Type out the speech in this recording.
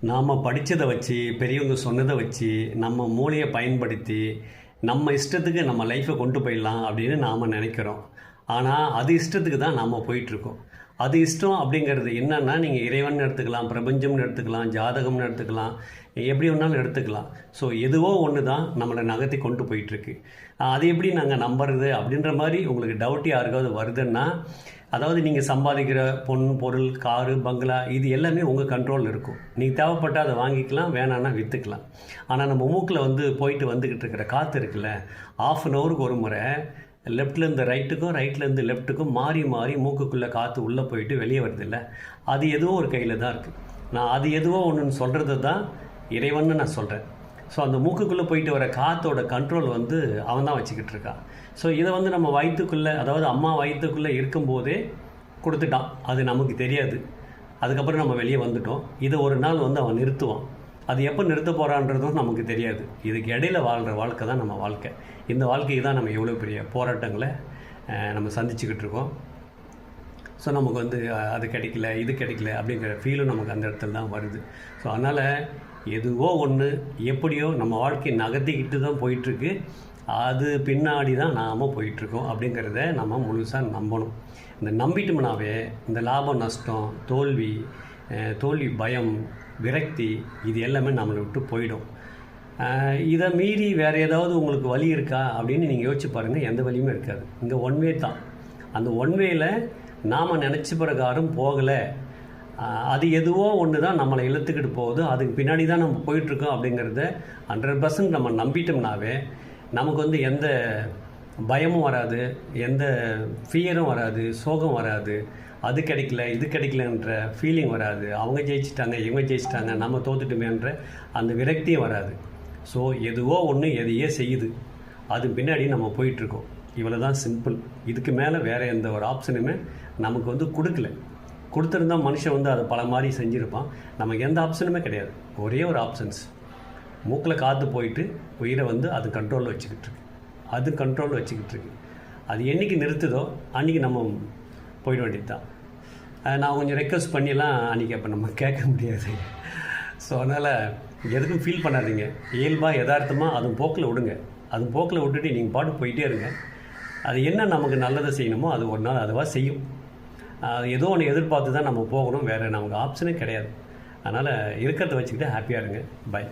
நாம் படித்ததை வச்சு பெரியவங்க சொன்னதை வச்சு நம்ம மூளையை பயன்படுத்தி நம்ம இஷ்டத்துக்கு நம்ம லைஃப்பை கொண்டு போயிடலாம் அப்படின்னு நாம் நினைக்கிறோம். ஆனால் அது இஷ்டத்துக்கு தான் நாம் போயிட்டுருக்கோம் அது இஷ்டம் அப்படிங்கிறது. என்னன்னா நீங்கள் இறைவன் எடுத்துக்கலாம் பிரபஞ்சம்னு எடுத்துக்கலாம் ஜாதகம்னு எடுத்துக்கலாம் எப்படி வேணாலும் எடுத்துக்கலாம். ஸோ எதுவோ ஒன்று தான் நம்மளை நகர்த்தி கொண்டு போயிட்டுருக்கு. அது எப்படி நாங்கள் நம்புறது அப்படின்ற மாதிரி உங்களுக்கு டவுட் யாருக்காவது வருதுன்னா அதாவது நீங்கள் சம்பாதிக்கிற பொன் பொருள் காரு பங்களா இது எல்லாமே உங்கள் கண்ட்ரோலில் இருக்கும். நீங்கள் தேவைப்பட்டால் அதை வாங்கிக்கலாம் வேணான்னா விற்றுக்கலாம் ஆனால் நம்ம மூக்கில் வந்து போயிட்டு வந்துக்கிட்டு இருக்கிற காற்று இருக்குல்ல ஆஃப் அன் ஹவருக்கு ஒரு முறை லெஃப்ட்லேருந்து ரைட்டுக்கும் ரைட்லேருந்து லெஃப்ட்டுக்கும் மாறி மாறி மூக்குக்குள்ளே காற்று உள்ளே போயிட்டு வெளியே வருதில்ல? அது எதுவோ ஒரு கையில் தான் இருக்குது நான் அது எதுவோ ஒன்றுன்னு சொல்கிறது தான் இறைவன்னு நான் சொல்கிறேன் ஸோ அந்த மூக்குக்குள்ளே போயிட்டு வர காற்றோட கண்ட்ரோல் வந்து அவன் தான் வச்சுக்கிட்டு இருக்கான் ஸோ இதை வந்து நம்ம வயிற்றுக்குள்ளே அதாவது அம்மா வயிற்றுக்குள்ளே இருக்கும்போதே கொடுத்துட்டான். அது நமக்கு தெரியாது. அதுக்கப்புறம் நம்ம வெளியே வந்துட்டோம். இதை ஒரு நாள் வந்து அவன் நிறுத்துவான். அது எப்போ நிறுத்த போகிறான்றதும் நமக்கு தெரியாது. இதுக்கு இடையில வாழ்கிற வாழ்க்கை தான் நம்ம வாழ்க்கை. இந்த வாழ்க்கைக்கு தான் நம்ம எவ்வளோ பெரிய போராட்டங்களை நம்ம சந்திச்சுக்கிட்டு இருக்கோம். ஸோ நமக்கு வந்து அது கிடைக்கல இது கிடைக்கல அப்படிங்கிற ஃபீலும் நமக்கு அந்த இடத்துல தான் வருது. ஸோ அதனால் எதுவோ ஒன்று எப்படியோ நம்ம வாழ்க்கை நகர்த்திக்கிட்டு தான் போயிட்டுருக்கு. அது பின்னாடி தான் நாம் போயிட்டுருக்கோம் அப்படிங்கிறத நம்ம முழுசாக நம்பணும். இந்த நம்பிட்டோம்னாவே இந்த லாபம் நஷ்டம் தோல்வி தோல்வி பயம் விரக்தி இது எல்லாமே நம்மளை விட்டு போயிடும். இதை மீறி வேறு ஏதாவது உங்களுக்கு வழி இருக்கா அப்படின்னு நீங்கள் யோசிச்சு பாருங்கள் எந்த வழியுமே இருக்காது. இங்கே ஒன் வே தான். அந்த ஒன் வேயில் நாம் நினச்ச பிரகாரம் போகலை. அது எதுவோ ஒன்று தான் நம்மளை இழுத்துக்கிட்டு போகுது. அதுக்கு பின்னாடி தான் நம்ம போயிட்டுருக்கோம் அப்படிங்கிறத ஹண்ட்ரட் பர்சன்ட் நம்ம நம்பிட்டோம்னாவே நமக்கு வந்து எந்த பயமும் வராது எந்த ஃபியரும் வராது சோகம் வராது. அது கிடைக்கல இது கிடைக்கலன்ற ஃபீலிங் வராது. அவங்க ஜெயிச்சிட்டாங்க இவங்க ஜெயிச்சிட்டாங்க நம்ம தோத்துட்டுமேன்ற அந்த விரக்தியும் வராது. ஸோ எதுவோ ஒன்று எதையே செய்யுது. அது பின்னாடி நம்ம போயிட்டுருக்கோம். இவ்வளோ தான் சிம்பிள் இதுக்கு மேலே வேறு எந்த ஒரு ஆப்ஷனுமே நமக்கு வந்து கொடுக்கல. கொடுத்துருந்தா மனுஷன் வந்து அதை பல மாதிரி செஞ்சுருப்பான். நமக்கு எந்த ஆப்ஷனுமே கிடையாது. ஒரே ஒரு ஆப்ஷன்ஸ் மூக்கில் காற்று போயிட்டு உயிரை வந்து அது கண்ட்ரோலில் வச்சுக்கிட்டு இருக்கு அது கண்ட்ரோல் வச்சுக்கிட்டு இருக்கு. அது என்னைக்கு நிறுத்துதோ அன்றைக்கி நம்ம போயிட வேண்டியது தான் நான் கொஞ்சம் ரெக்வஸ்ட் பண்ணிலாம் அன்றைக்கி அப்போ நம்ம கேட்க முடியாது. ஸோ அதனால் எதுக்கும் ஃபீல் பண்ணாதீங்க. இயல்பாக யதார்த்தமாக அதுவும் போக்கில் விடுங்க. அதுவும் போக்கில் விட்டுட்டு நீங்கள் பாட்டு போயிட்டே இருங்க. அது என்ன நமக்கு நல்லதை செய்யணுமோ அது ஒரு நாள் அதுவாக செய்யும். அது ஏதோ ஒன்று எதிர்பார்த்து தான் நம்ம போகணும். வேறு நமக்கு ஆப்ஷனே கிடையாது. அதனால் இருக்கிறத வச்சுக்கிட்டு ஹாப்பியாக இருங்க. பை